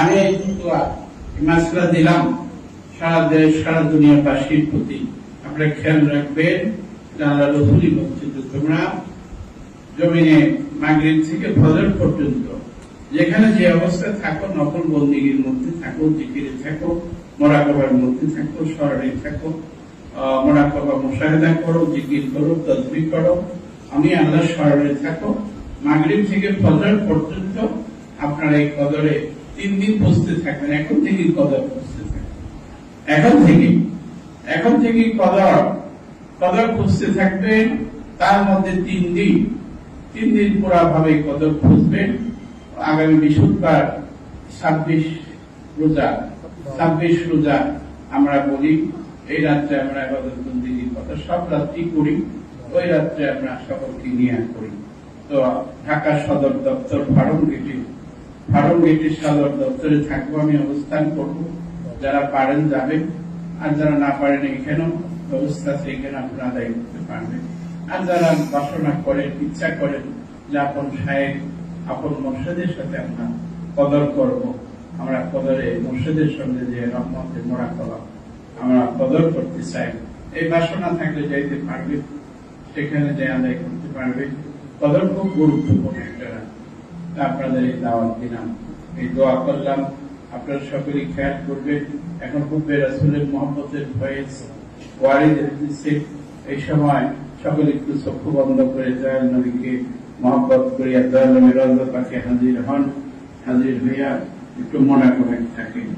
আমি মাসলা দিলাম সারা দেশ, সারা দুনিয়াবাসীর প্রতি। আপনারা খেয়াল রাখবেন আল্লাহ রসুলই বলছে যে তোমরা জমিনে মাগরিব থেকে ফজর পর্যন্ত যেখানে যে অবস্থায় থাকো, নকল বন্দিগির মধ্যে থাকো, জিকিরে থাকো, মোরাকবার মধ্যে থাকো, স্মরণে থাকো মোরাকবা মুশাহেদা করো, জিকির করো তদবি করো, আমি আল্লাহ স্মরণে থাকো। মাগরিব থেকে ফজর পর্যন্ত আপনার এই কদরে তিন দিন বসতে থাকবেন, এখন থেকে কদর থাকবেন। এখন থেকে এখন থেকে কদর কদর খুঁজতে থাকবেন, তার মধ্যে তিন দিন তিন দিন পুরা ভাবে কদর খুঁজবেন। আগামী বৃহস্পতিবার ছাব্বিশ রোজা ছাব্বিশ রোজা আমরা বলি এই রাত্রে আমরা আবাদত বন্দিগির কথা সব রাত্রি করি। ওই রাত্রে আমরা সকলকে নিয়ে করি তো ঢাকা সদর দপ্তর ফার্ম গেটে ফার্ম গেটের সদর দপ্তরে থাকব, আমি অবস্থান করব। যারা পারেন যাবেন, আর যারা না পারেন এখানেও ব্যবস্থা আছে এখানে আপনারা আদায় করতে পারবেন। আর যারা বাসনা করেন, ইচ্ছা করেন যে আপন সাহেব, আপন মর্ষদের সাথে আমরা কদর করব, আমরা কদরে মর্ষদের সঙ্গে যে রহমতের মোড়া করা আমরা কদর করতে চাই। এই বাসনা থাকলে যাইতে পারবে, সেখানে যে আদায় করতে পারবে। কদর খুব গুরুত্বপূর্ণ একটা আপনাদের এই দাওয়াত দিলাম। এই দোয়া করলাম। আপনারা সকলে খেয়াল করবেন, এখন খুব রাসুলের মোহাম্মদের ভয়েস ওয়ারিদ এই সময় সকলে একটু চক্ষু বন্ধ করে দয়াল নবীকে মহব্বত করিয়া দয়াল নবীর পাকে হাজির হন, হাজির হইয়া একটু মনে করে থাকেন।